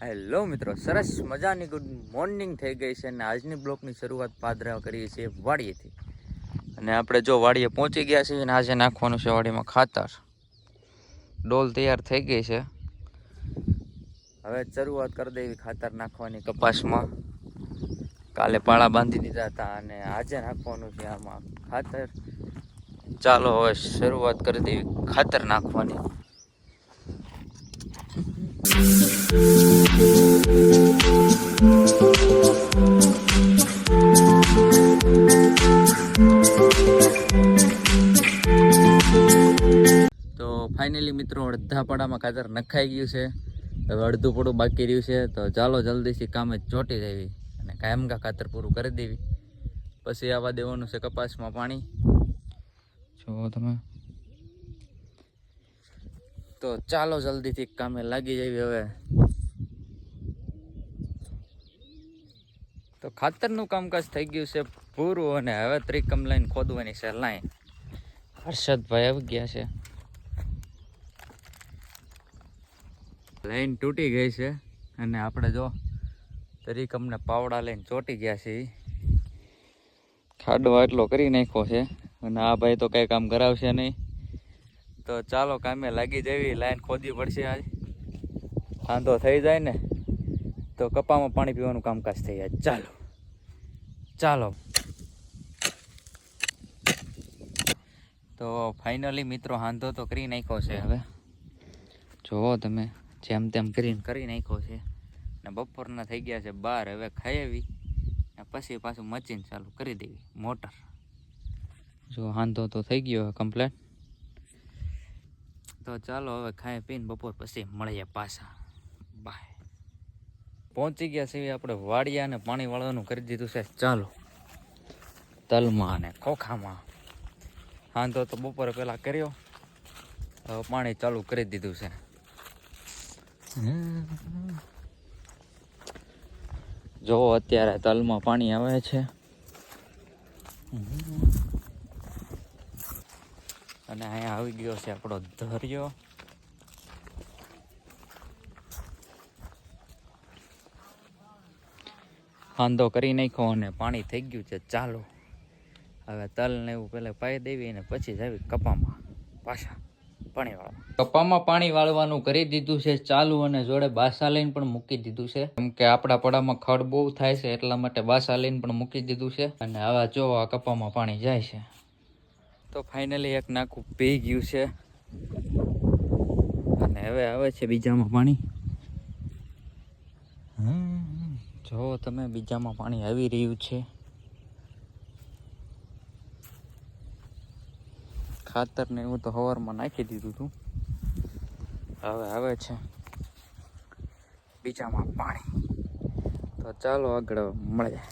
Hello મિત્રો, સરસ મજાની ગુડ મોર્નિંગ થઈ ગઈ છે અને આજની બ્લોકની શરૂઆત પાદરા કરીએ છીએ વાડીએથી. અને આપણે જો વાડીએ પહોંચી ગયા છીએ અને આજે નાખવાનું છે વાડીમાં ખાતર. ડોલ તૈયાર થઈ ગઈ છે. હવે શરૂઆત કરી દેવી ખાતર નાખવાની કપાસમાં. કાલે પાળા બાંધી દીધા હતા અને આજે નાખવાનું છે આમાં ખાતર. ચાલો હવે શરૂઆત કરી દેવી ખાતર નાખવાની. ફાઇનલી મિત્રો અડધા પડામાં ખાતર નખાઈ ગયું છે. હવે અડધું પડું બાકી રહ્યું છે. તો ચાલો જલ્દીથી કામે ચોંટી દેવી અને કાયમકા ખાતર પૂરું કરી દેવી. પછી આવવા દેવાનું છે કપાસમાં પાણી. જુઓ તમે. તો ચાલો જલ્દીથી કામે લાગી જઈએ હવે. તો ખાતરનું કામકાજ થઈ ગયું છે પૂરું અને હવે ત્રિકમ લાઈન ખોદવાની છે લાઈન. હર્ષદભાઈ આવી ગયા છે. લાઈન તૂટી ગઈ છે અને આપણે જો તરીકમને પાવડા લઈને ચોટી ગયા છે ખાડો એટલો કરી નાખ્યો છે અને આ ભાઈ તો કંઈ કામ કરાવશે નહીં. તો ચાલો કામે લાગી જવી, લાઈન ખોદવી પડશે આજ. વાંધો થઈ જાય ને? તો કપામાં પાણી પીવાનું કામકાજ થઈ જાય. ચાલો. ચાલો. તો ફાઇનલી મિત્રો હાંધો તો કરી નાખ્યો છે હવે. જુઓ તમે, જેમ તેમ કરીને કરી નાખ્યો છે. ને બપોરના થઈ ગયા છે બાર, હવે ખાઈ ને પછી પાછું મચીન ચાલુ કરી દેવી મોટર જો હાંધો તો થઈ ગયો કમ્પ્લેટ તો ચાલો હવે ખાઈ પીને બપોર પછી મળીએ પાછા. બાય પહોંચી ગયા છીએ આપણે વાડિયા અને પાણી વાળવાનું કરી દીધું છે. ચાલો. તલમાં અને ખોખામાં. હાંધો તો બપોરે પહેલાં કર્યો. હવે પાણી ચાલુ કરી દીધું છે. જો અત્યારે તલમાં પાણી આવે છે. અને અહીંયા આવી ગયો છે આપણો ધર્યો હાંધો કરી નાખ્યો અને પાણી થઈ ગયું છે. ચાલો. હવે તલ ને એવું પેલા પાઈ દેવી અને પછી જ આવી કપામાં પાછા પાણી વાળવા. કપામાં પાણી વાળવાનું કરી દીધું છે ચાલુ અને જોડે બાસા લઈને પણ મૂકી દીધું છે. કેમ કે આપણા પડામાં ખડ બહુ થાય છે એટલા માટે બાસા લઈને પણ મૂકી દીધું છે. અને હવે જો આ કપામાં પાણી જાય છે. તો ફાઇનલી એક નાખું પી ગયું છે. અને હવે આવે છે બીજામાં પાણી. હમ, જો તમે બીજામાં પાણી આવી રહ્યું છે. ખાતર ને એવું તો હવારમાં નાખી દીધું હતું હવે આવે છે બીજામાં પાણી. તો ચાલો આગળ મળીએ.